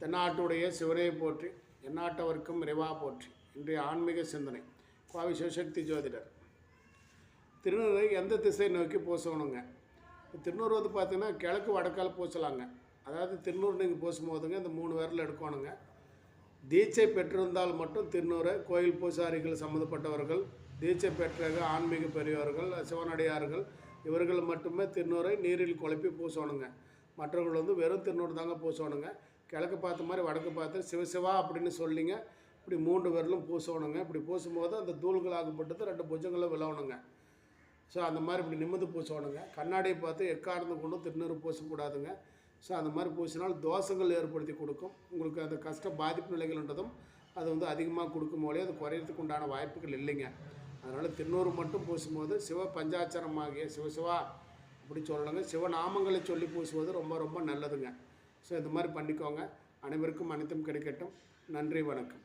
தென்னாட்டுடைய சிவனையை போற்றி எந்நாட்டவர்க்கும் இறைவா போற்றி இன்றைய ஆன்மீக சிந்தனை. சுவாமி சிவசக்தி ஜோதிடர். திருநூறை எந்த திசை நோக்கி பூசணுங்க? திருநூறு வந்து பார்த்திங்கன்னா கிழக்கு வடக்கால் பூசலாங்க. அதாவது திருநூறு நீங்கள் பூசும்போதுங்க இந்த மூணு விரல் எடுக்கணுங்க. தீட்சை பெற்றிருந்தால் மட்டும் திருநூறு கோயில் பூசாரிகள் சம்மந்தப்பட்டவர்கள் தீட்சை பெற்ற ஆன்மீக பெரியவர்கள் சிவனடியார்கள் இவர்கள் மட்டுமே திருநூறை நீரில் குழப்பி பூசணுங்க. மற்றவர்கள் வந்து வெறும் திருநூறு தாங்க பூசணுங்க. கிழக்கு பார்த்த மாதிரி வடக்கு பார்த்து சிவசிவா அப்படின்னு சொல்லிங்க. இப்படி மூன்று விரலும் பூசணுங்க. இப்படி பூசும்போது அந்த தூள்கள் ஆகப்பட்டது ரெண்டு புஜங்களும் விழவணுங்க ஸோ அந்த மாதிரி இப்படி நிமிர்ந்து பூசணுங்க. கண்ணாடியை பார்த்து எக்காரணம் கொண்டும் திருநூறு பூசக்கூடாதுங்க. ஸோ அந்த மாதிரி பூசினால் தோஷங்கள் ஏற்படுத்தி கொடுக்கும். உங்களுக்கு அந்த கஷ்ட பாதிப்பு நிலைகள்ன்றதும் அது வந்து அதிகமாக கொடுக்கும் போலே அது குறையிறதுக்கு உண்டான வாய்ப்புகள் இல்லைங்க. அதனால் திருநூறு மட்டும் பூசும்போது சிவ பஞ்சாட்சரமாகிய சிவசிவா அப்படி சொல்லணுங்க. சிவநாமங்களை சொல்லி பூசுவது ரொம்ப ரொம்ப நல்லதுங்க. ஸோ இந்த மாதிரி பண்ணிக்கோங்க. அனைவருக்கும் அனைத்தும் கிடைக்கட்டும். நன்றி வணக்கம்.